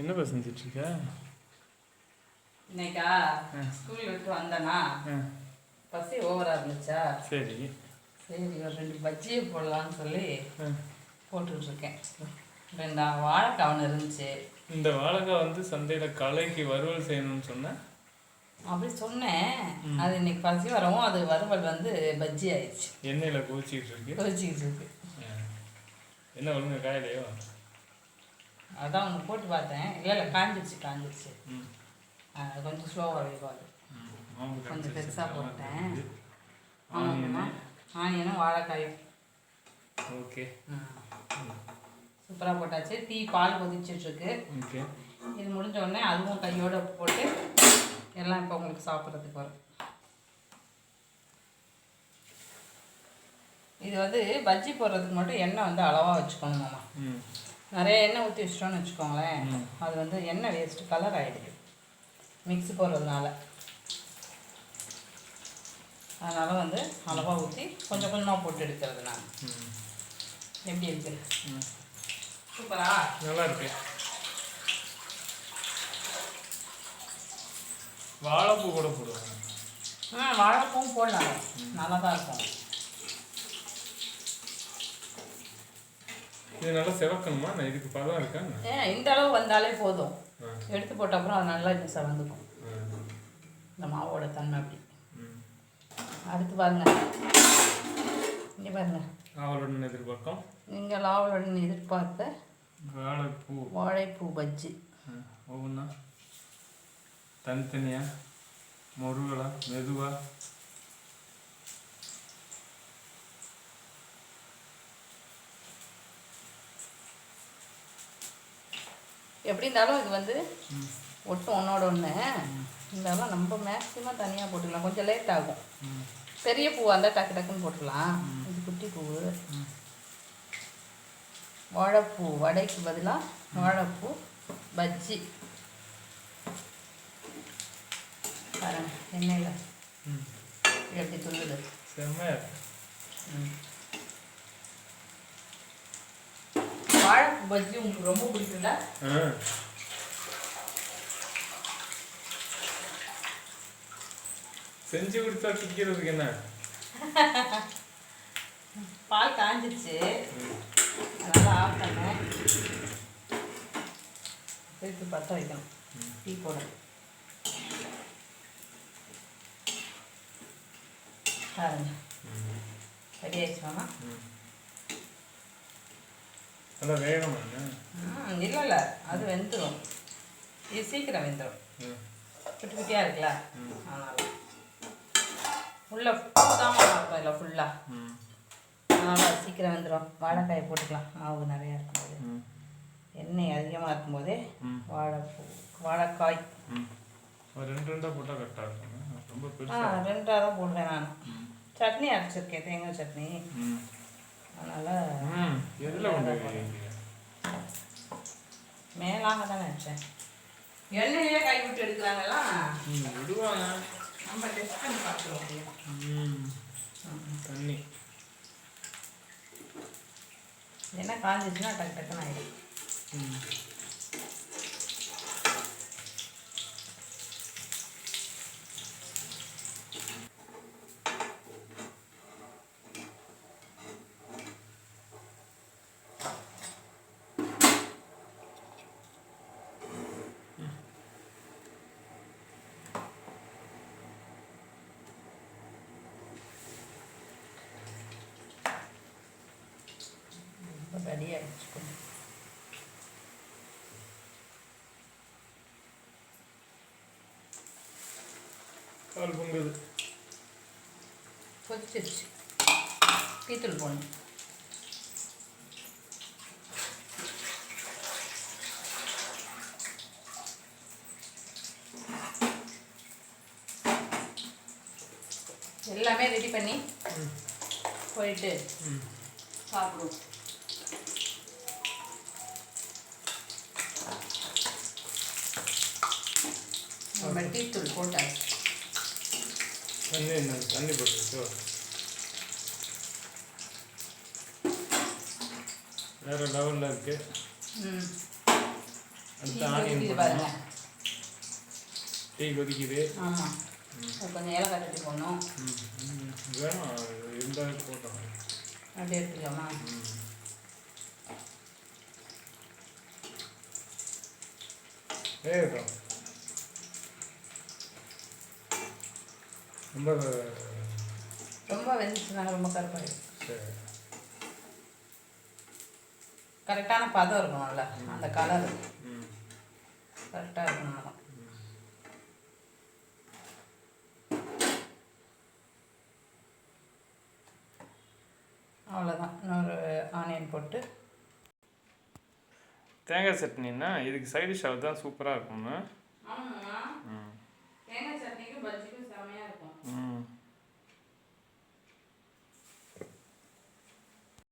என்னப்பா செஞ்சுட்டு இருக்க இன்னைக்கா. ஸ்கூல் விட்டு வந்தேனா? பசி ஓவரா இருந்துச்சா? சரி. சரி ஒரு ரெண்டு பஜ்ஜியை போடலான்னு சொல்லி. போட்டுட்டு இருக்கேன் ரெண்டு வாழைக்காய் ஒன்று இருந்துச்சு. இந்த வாழைக்காய் வந்து சந்தையில் கலைக்கு வறுவல் செய்யணும்னு சொன்னேன் அப்படி சொன்னேன். அது இன்னைக்கு பசி வரவும் அது வறுவல் வந்து பஜ்ஜி ஆயிடுச்சு. எண்ணெயில் கோச்சிக்கிட்டு இருக்கு. கொதிச்சிக்கிட்டு இருக்கு. என்ன ஒழுங்க காயலையோ? அதான் ஒன்று போட்டு பார்த்தேன். இல்லை இல்லை காஞ்சிருச்சு காஞ்சிருச்சு. ம். ஆ, கொஞ்சம் ஸ்லோவாக வேகாது ம். மாவு கொஞ்சம் பெருசாக. போட்டேன். ஆனியனு. ஆமாம் ஆனியனும் வாழைக்காயும் ஓகே சூப்பராக போட்டாச்சு. டீ பால் கொதிச்சிட்ருக்கு. ஓகே. இது முடிஞ்ச உடனே அதுவும் கையோட போட்டு எல்லாம் இப்போ உங்களுக்கு சாப்பிட்றதுக்கு வரும். இது வந்து பஜ்ஜி போடுறதுக்கு மட்டும் எண்ணெய் வந்து அளவாக வச்சுக்கணும் மாமா ம். நிறைய எண்ணெய் ஊற்றி வச்சிட்டோம்னு வச்சுக்கோங்களேன். அது வந்து எண்ணெய் வேஸ்ட்டு கலர் ஆகிடுது மிக்ஸி போடுறதுனால. அதனால் வந்து அளவாக ஊற்றி கொஞ்சம் கொஞ்சமாக போட்டு எடுக்கிறது நான். ம். எப்படி இருக்குது ம். சூப்பரா? நல்லா இருக்கு வாழைப்பூ கூட போடுவாங்க. ஆ வாழைப்பூவும் போடலாம். நல்லா தான் இருக்கும். இது நல்லா செவக்கணுமா? நான் இதுக்கு பதம் இருக்கா என்ன? ஏன் இந்த அளவு வந்தாலே போதும். எடுத்து போட்ட அப்புறம் அது நல்லா இது செவந்துக்கும். இந்த மாவோட தன்மை அப்படி. அடுத்து பாருங்க. இங்கே பாருங்க. ஆவலுடன் எதிர்பார்க்கும்? நீங்கள் லாவலுடன் எதிர்பார்த்த வாழைப்பூ. வாழைப்பூ பஜ்ஜி. ஒவ்வொன்றா தனித்தனியா? முருகலா? மெதுவா? எப்படி இருந்தாலும் இது வந்து. ஒட்டும் ஒன்றோட ஒன்று இருந்தாலும் நம்ம மேக்ஸிமம் தனியாக போட்டுக்கலாம். கொஞ்சம் லேட் ஆகும். பெரிய பூவாக இருந்தால் டக்கு டக்குன்னு போட்டுக்கலாம். இது குட்டி பூ. ம். வாழைப்பூ. வடைக்கு பதிலாக வாழைப்பூ பஜ்ஜி. பாருங்க எண்ணெயில். எப்படி துள்ளுது செம்மையா ம். வாழைப்பூ பஜ்ஜி உங்களுக்கு ரொம்ப பிடிக்கும்ல? செஞ்சு கொடுத்தா திக்கிறதுக்கு என்ன? பால் காஞ்சிருச்சு. அதனால் ஆஃப் பண்ணேன். திருப்பி பற்ற வைக்கணும். டீ போட ரெடி ஆயிடுச்சு மாமா. நல்லா வேகணும் இல்லை இல்லை அது வெந்துடும் இது சீக்கிரம் வெந்துடும். குட்டி குட்டியாக இருக்குல்ல. அதனால். உள்ள பூதாமல் இருக்கும் இல்லை ஃபுல்லாக. அதனால் சீக்கிரம் வெந்துடும் வாழைக்காய் போட்டுக்கலாம். மாவு நிறையா இருக்கும்போது. எண்ணெய் அதிகமாக இருக்கும்போதே. வாழைப்பூ வாழைக்காய். ரெண்டு ரெண்டாக போட்டால் கரெக்டாக இருக்கும் ரொம்ப ஆ ரெண்டாக தான் போடுவேன் நான். சட்னி அரைச்சிருக்கேன் தேங்காய் சட்னி. அதனால் மேலாக தானே வச்சேன் எண்ணெயிலே கை விட்டு எடுக்கிறாங்கலாம் ம் விடுவாங்க. நம்ம டெஸ்ட் பண்ணி பார்த்துருவோம் ம் தண்ணி. என்ன காஞ்சிச்சுன்னா டக்கு டக்குன்னு ஆகிடும் ம். இப்போ ரெடியாக வச்சுக்கணும் கால் பொங்குது கொதிச்சிருச்சு டீத்தூள் போடணும் எல்லாமே ரெடி பண்ணி போயிட்டு சாப்பிடுவோம். நம்ம டீத்தூள் போட்டாச்சு தண்ணி தண்ணி போட்டுருச்சோ? வேறு லெவலில் இருக்குது ம். அடுத்து ஆனியன் போடணும். டீ கொதிக்குது. ஆமாம் கொஞ்சம் ஏலக்காய் தட்டி போடணும். வேணாம் இருந்தாலும் போட்டோம். அப்படியே எடுத்துக்கலாமா. வேகட்டும். ரொம்ப ரொம்ப வெந்துச்சுன்னா ரொம்ப கருப்பாயிடும். சரி. கரெக்டான பதம் இருக்கணும்ல அந்த கலர் ம். கரெக்டாக இருக்கணும். அவ்வளோதான் இன்னொரு ஆனியன் போட்டு. தேங்காய் சட்னின்னா இதுக்கு சைட் டிஷ் அதுதான் சூப்பராக இருக்கும்னா.